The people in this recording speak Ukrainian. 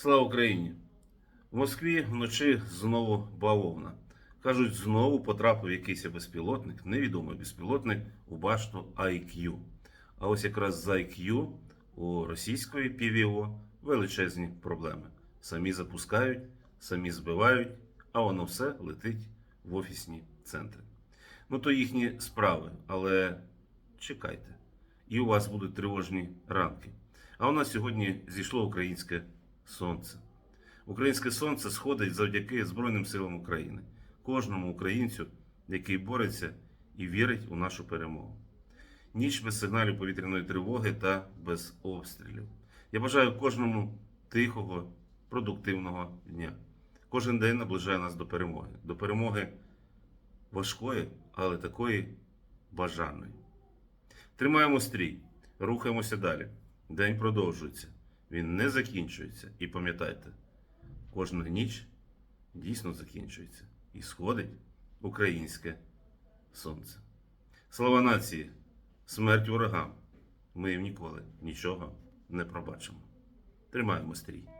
Слава Україні! В Москві вночі знову бавовна. Кажуть, знову потрапив якийсь безпілотник, невідомий безпілотник у башту IQ. А ось якраз з IQ у російської ПВО величезні проблеми. Самі запускають, самі збивають, а воно все летить в офісні центри. Ну то їхні справи, але чекайте. І у вас будуть тривожні ранки. А у нас сьогодні зійшло українське сонце. Українське сонце сходить завдяки Збройним силам України, кожному українцю, який бореться і вірить у нашу перемогу. Ніч без сигналів повітряної тривоги та без обстрілів. Я бажаю кожному тихого, продуктивного дня. Кожен день наближає нас до перемоги. До перемоги важкої, але такої бажаної. Тримаємо стрій, рухаємося далі. День продовжується, він не закінчується. І пам'ятайте, кожна ніч дійсно закінчується і сходить українське сонце. Слава нації, смерть ворогам. Ми їм ніколи нічого не пробачимо. Тримаємо стрій.